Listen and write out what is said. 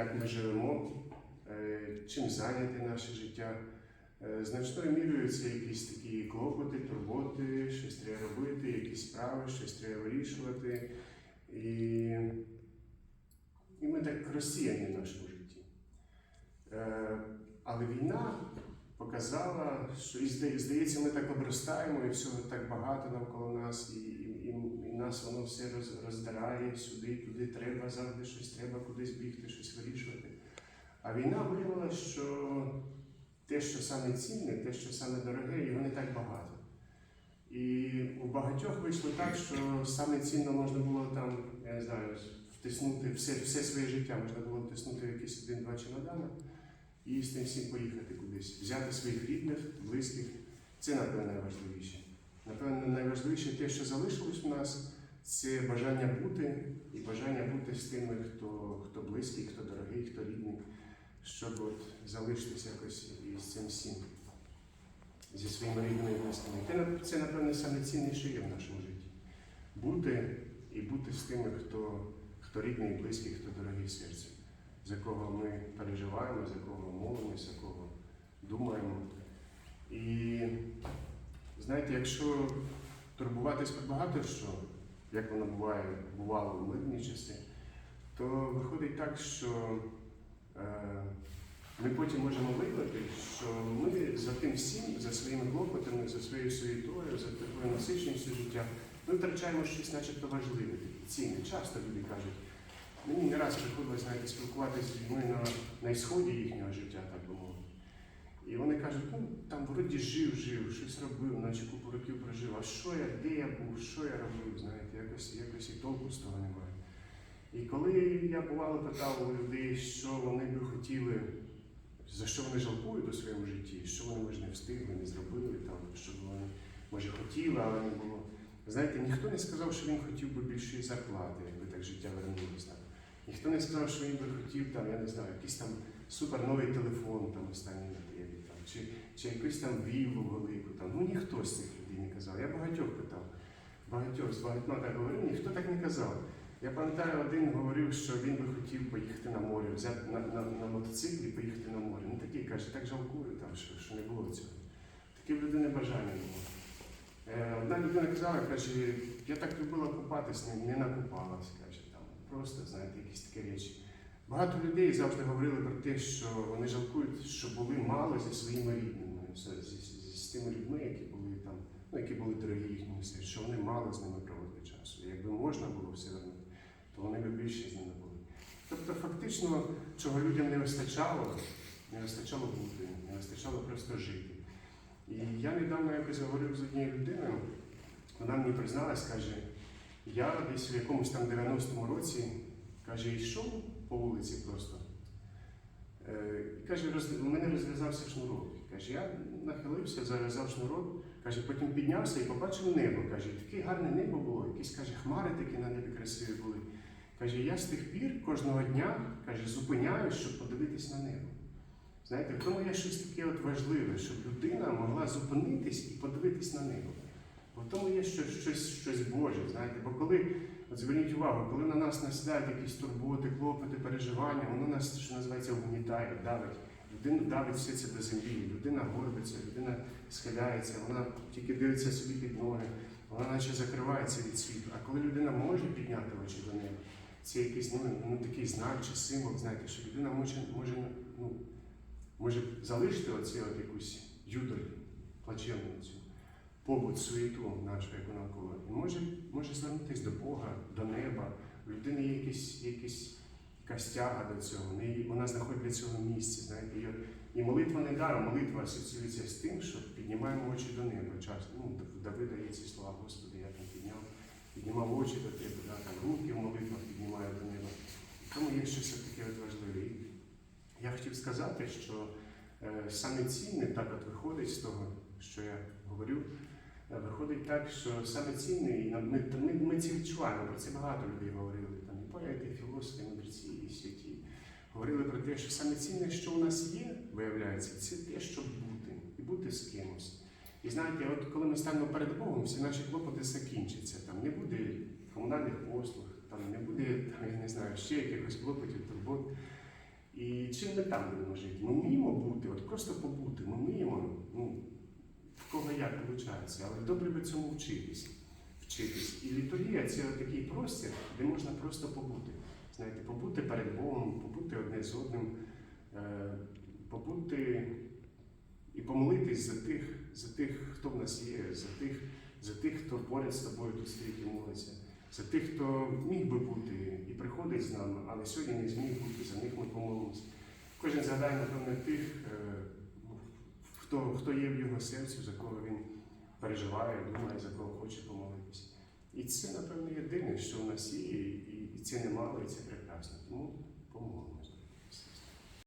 як ми живемо, е, чим зайняте наше життя. Е, Значною мірою це якісь такі клопоти, турботи, щось треба робити, якісь справи, щось треба вирішувати. І, і ми так розсіяні в нашому житті. Е, Але війна показала, що і здається, ми так обростаємо, і всього так багато навколо нас, і, і, і, і нас воно все роздирає сюди, туди треба, завжди щось треба, кудись бігти, щось вирішувати. А війна виявила, що те, що саме цінне, те, що саме дороге, його не так багато. І у багатьох вийшло так, що саме цінно можна було там, я не знаю, втиснути все, все своє життя, можна було втиснути в якісь один-два чемодани і з тим всім поїхати кудись, взяти своїх рідних, близьких. Це, напевно, найважливіше. Напевно, найважливіше те, що залишилось у нас, це бажання бути і бажання бути з тими, хто, хто близький, хто дорогий, хто рідний, щоб от залишитися якось із цим всім, зі своїми рідними близькими. Це, напевно, найцінніше є в нашому житті. Бути і бути з тими, хто, хто рідний близький, хто дорогий серцю, за кого ми переживаємо, за кого молимося, за кого думаємо. І знаєте, якщо турбуватись про багато що, як воно буває, бувало в мирні часи, то виходить так, що е, ми потім можемо виявити, що ми за тим всім, за своїми клопотами, за своєю суєтою, за такою насиченістю життя, ми втрачаємо щось начебто важливе, цінне. Часто люди кажуть, мені не раз приходилось знаєте, спілкуватися з людьми на, на ісході їхнього життя, так би мовити. Кажуть, ну там вроді жив, жив, щось робив, наче купу років прожив. А що я, де я був, що я робив, знаєте, якось, якось і толку з того немає. І коли я бувало питав у людей, що вони би хотіли, за що вони жалкують у своєму житті, що вони може не встигли, не зробили, там, що вони може хотіли, але не було. Знаєте, ніхто не сказав, що він хотів би більшої зарплати, якби так життя вернулося. Ніхто не сказав, що він би хотів там, я не знаю, якийсь там супер новий телефон там останній чи, чи якусь там віллу велику. Там. Ну ніхто з цих людей не казав. Я багатьох питав. Багатьох з багатьма так говорив, ніхто так не казав. Я пам'ятаю, один говорив, що він би хотів поїхати на море, взяти на, на, на мотоциклі і поїхати на море. Ну такий каже, так жалкую, там, що, що не було цього. Таке в людини бажання було. Е, Одна людина казала, каже, я так любила купатись, не, не накупалась, каже, там, просто, знаєте, якісь такі речі. Багато людей завжди говорили про те, що вони жалкують, що були мало зі своїми рідними, з, з, з, тими людьми, які були там, ну, які були дорогі їхньому серці, що вони мало з ними проводили часу. Якби можна було все вернути, то вони б більше з ними були. Тобто, фактично, чого людям не вистачало, не вистачало бути, не вистачало просто жити. І я недавно якось говорив з однією людиною, вона мені призналась, каже, я десь в якомусь там 90-му році, каже, йшов по вулиці просто. Е, І каже, роз- у мене розв'язався шнурок. Каже, я нахилився, зав'язав шнурок, каже, потім піднявся і побачив небо. Каже, таке гарне небо було, якісь каже, хмари такі на небі красиві були. Каже, я з тих пір кожного дня каже, зупиняюсь, щоб подивитись на небо. Знаєте, в тому є щось таке от важливе, щоб людина могла зупинитись і подивитись на небо. В тому є щось, щось, щось Боже, знаєте, бо коли, от зверніть увагу, коли на нас насідають якісь турботи, клопоти, переживання, воно нас, що називається, угнітає, давить. Людину давить все це до землі, людина горбиться, людина схиляється, вона тільки дивиться собі під ноги, вона наче закривається від світу. А коли людина може підняти очі до неба, це якийсь ну, ну, такий знак чи символ, знаєте, що людина може, може, ну, може залишити оці от якусь юдоль, плачевну цю побут, суєту нашу, яку навколо. І може, може звернутися до Бога, до неба. У людини є якісь, якісь, якась тяга до цього. В неї- Вона знаходить для цього місце. Знаєте, і, молитва не даром, молитва асоціюється з тим, що піднімаємо очі до неба. Часто, ну, Давида є ці слова, Господи, я там підняв, піднімав очі до тебе, да, там руки в молитвах піднімаю до неба. Тому є щось таке важливе. Я хотів сказати, що е, саме цінне так от виходить з того, що я говорю. Виходить так, що саме цінне, і ми, ми, ми це відчуваємо, про це багато людей говорили, там і поети, і філософи, і мудреці, і святі. Говорили про те, що саме цінне, що у нас є, виявляється, це те, щоб бути, і бути з кимось. І знаєте, от коли ми станемо перед Богом, всі наші клопоти закінчаться. Там не буде комунальних послуг, там не буде, там, я не знаю, ще якихось клопотів, турбот. І чим ми там будемо жити? Ми вміємо бути, от просто побути, ми вміємо, ну, в кого як виходить, але добре би цьому вчитись. вчитись. І літургія це такий простір, де можна просто побути. Знаєте, побути перед Богом, побути одне з одним, е, побути і помолитись за тих, за тих, хто в нас є, за тих, за тих, хто поряд з тобою тут стоїть і молиться, за тих, хто міг би бути і приходить з нами, але сьогодні не зміг бути, за них ми помолимося. Кожен згадає, напевно, тих, е, хто, хто є в його серці, за кого переживає, думає, за кого хоче помолитися. І це, напевно, єдине, що в нас є, і, це немало, і це прекрасно. Тому помолимося.